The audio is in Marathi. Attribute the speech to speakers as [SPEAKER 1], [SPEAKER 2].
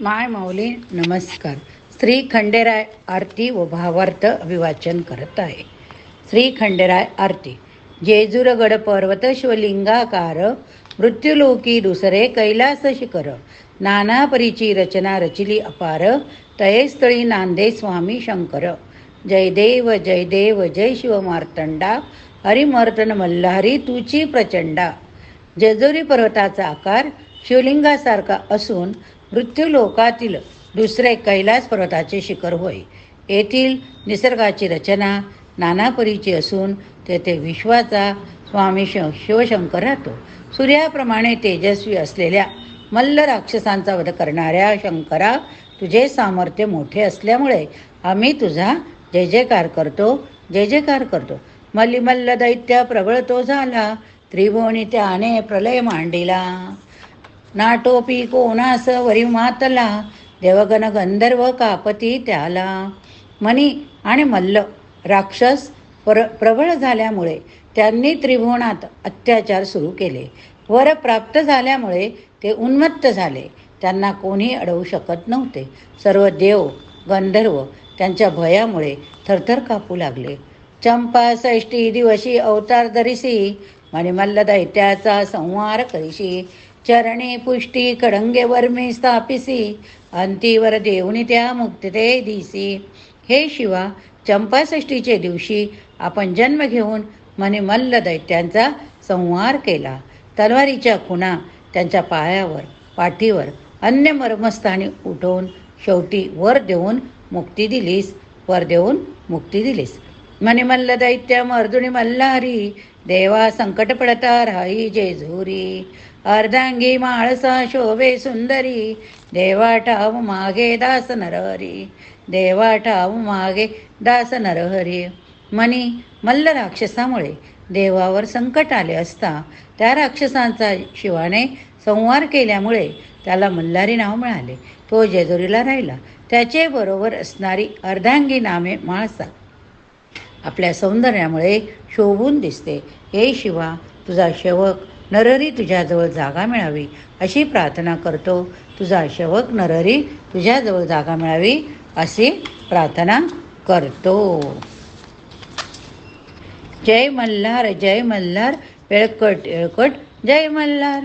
[SPEAKER 1] माय माऊली नमस्कार. श्री खंडेराय आरती व भावार्थ अभिवाचन करत आहे. श्री खंडेराय आरती. जेजुरगड पर्वत शिवलिंगाकार मृत्युलोकी दुसरे कैलास शिखर नाना परीची रचना रचिली अपार तयेस्थळी नांदे स्वामी शंकर. जय देव जय देव जय शिव मार्तंडा हरिमर्तन मल्हारी तुची प्रचंडा. जेजुरी पर्वताचा आकार शिवलिंगासारखा असून मृत्यूलोकातील दुसरे कैलास पर्वताचे शिखर होय. येथील निसर्गाची रचना नानापरीची असून तेथे विश्वाचा स्वामी श शिवशंकर राहतो. सूर्याप्रमाणे तेजस्वी असलेल्या मल्ल राक्षसांचा वध करणाऱ्या शंकरा तुझे सामर्थ्य मोठे असल्यामुळे आम्ही तुझा जय जयकार करतो जय जयकार करतो. मल्लिमल्ल दैत्य प्रबळ तो झाला. त्रिभुवनी त्याने प्रलय मांडिला. नाटोपी कोणास वरी मातला. देवगण गंधर्व कापती त्याला. मनी आणि मल्ल राक्षस प्र प्रबळ झाल्यामुळे त्यांनी त्रिभुवनात अत्याचार सुरू केले. वर प्राप्त झाल्यामुळे ते उन्मत्त झाले. त्यांना कोणी अडवू शकत नव्हते. सर्व देव गंधर्व त्यांच्या भयामुळे थरथर कापू लागले. चंपा षष्टी दिवशी अवतार धरिसी मणिमल्ल दैत्याचा संहार करीशी. चरणी पुष्टी कडंगे वर्मी स्थापिसी अंतीवर देवणी त्या मुक्तते दिसी. हे शिवा चंपाषष्टीचे दिवशी आपण जन्म घेऊन मणिमल्ल दैत्यांचा संहार केला. तलवारीच्या खुणा त्यांच्या पायावर पाठीवर अन्य मर्मस्थानी उठवून शेवटी वर देऊन मुक्ती दिलीस वर देऊन मुक्ती दिलीस. मणिमल्ल दैत्य मर्दुनी मल्हारी देवा संकट पडता राही जेजुरी. अर्धांगी माळसा शोभे सुंदरी देवा ठाव मागे दास नरहरी देवा ठाव मागे दास नरहरी. मनी मल्ल राक्षसामुळे देवावर संकट आले असता त्या राक्षसांचा शिवाने संहार केल्यामुळे त्याला मल्हारी नाव मिळाले. तो जेजुरीला राहिला. त्याचे बरोबर असणारी अर्धांगी नामे माळसा. आपल्या सौंदर्यामुळे शोभून दिसते. हे शिवा तुझा शेवक नररी तुझ्याजवळ जागा मिळावी अशी प्रार्थना करतो. तुझा शेवक नररी तुझ्याजवळ जागा मिळावी अशी प्रार्थना करतो. जय मल्हार जय मल्हार येळकट येळकट जय मल्हार.